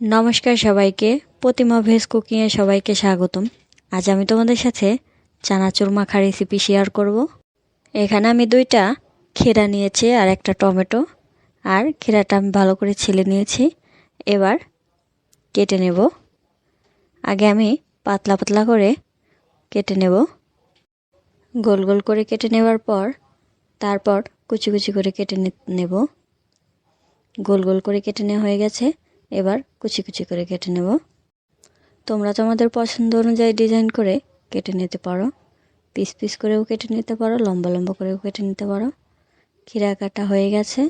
নমস্কার সবাইকে। প্রতিমা ভেজ কুকিংয়ে সবাইকে স্বাগতম। আজ আমি তোমাদের সাথে চানাচুর মাখা রেসিপি শেয়ার করব। এখানে আমি দুইটা খেরা নিয়েছি আর একটা টমেটো। আর খেরাটা আমি ভালো করে ছিলে নিয়েছি। এবার কেটে নেব। আগে আমি পাতলা পাতলা করে কেটে নেব। গোল গোল করে কেটে নেওয়ার পর তারপর কুচি কুচি করে কেটে নেব। গোল গোল করে কেটে নেওয়া হয়ে গেছে। এবার কুচি কুচি করে কেটে নেব। তোমরা তোমাদের পছন্দ অনুযায়ী ডিজাইন করে কেটে নিতে পারো। পিস পিস করেও কেটে নিতে পারো, লম্বা লম্বা করেও কেটে নিতে পারো। খিরা কাটা হয়ে গেছে।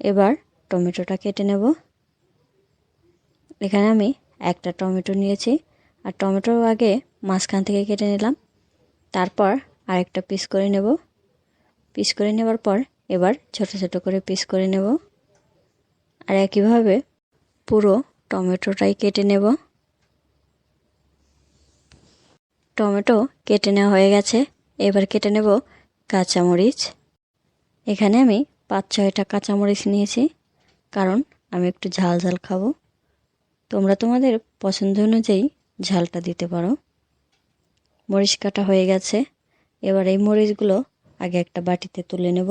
এবার টমেটোটা কেটে নেব। এখানে আমি একটা টমেটো নিয়েছি। আর টমেটো আগে মাঝখান থেকে কেটে নিলাম। তারপর আরেকটা পিস করে নেব। পিস করে নেবার পর এবার ছোট ছোট করে পিস করে নেব। আর একইভাবে পুরো টমেটোটাই কেটে নেব। টমেটো কেটে নেওয়া হয়ে গেছে। এবার কেটে নেব কাঁচামরিচ। এখানে আমি পাঁচ ছয়টা কাঁচামরিচ নিয়েছি, কারণ আমি একটু ঝাল ঝাল খাব। তোমরা তোমাদের পছন্দ অনুযায়ী ঝালটা দিতে পারো। মরিচ কাটা হয়ে গেছে। এবার এই মরিচগুলো আগে একটা বাটিতে তুলে নেব।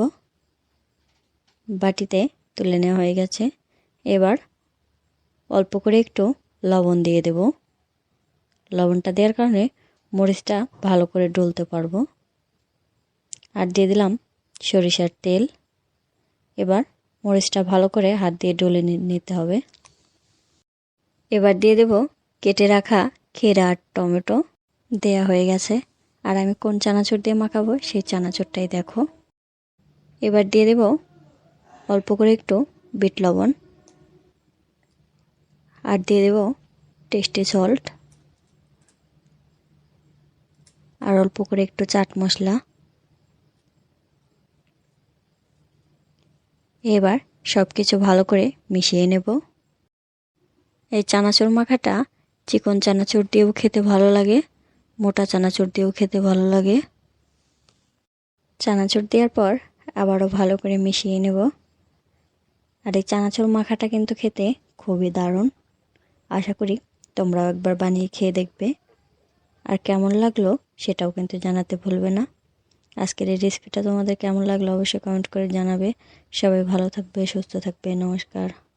বাটিতে তুলে নেওয়া হয়ে গেছে। এবার অল্প করে একটু লবণ দিয়ে দেব। লবণটা দেওয়ার কারণে মরিচটা ভালো করে ডলতে পারব। আর দিয়ে দিলাম সরিষার তেল। এবার মরিচটা ভালো করে হাত দিয়ে ডলে নিতে হবে। এবার দিয়ে দেব কেটে রাখা খেরা আর টমেটো। দেয়া হয়ে গেছে। আর আমি কোন চানাচুর দিয়ে মাখাবো সেই চানাচুরটাই দেখো। এবার দিয়ে দেব অল্প করে একটু বিট লবণ। আর দিয়ে দেব টেস্টি সল্ট আর অল্প করে একটু চাট মশলা। এবার সব কিছু ভালো করে মিশিয়ে নেব। এই চানাচুর মাখাটা চিকন চানাচুর দিয়েও খেতে ভালো লাগে, মোটা চানাচুর দিয়েও খেতে ভালো লাগে। চানাচুর দেওয়ার পর আবারও ভালো করে মিশিয়ে নেব। আর এই চানাচুর মাখাটা কিন্তু খেতে খুবই দারুণ। আশা করি তোমরাও একবার বানিয়ে খেয়ে দেখবে। আর কেমন লাগল সেটাও কিন্তু জানাতে ভুলবে না। আজকের এই রেসিপিটা তোমাদের কেমন লাগল অবশ্যই কমেন্ট করে জানাবে। সবাই ভালো থাকবে, সুস্থ থাকবে, নমস্কার।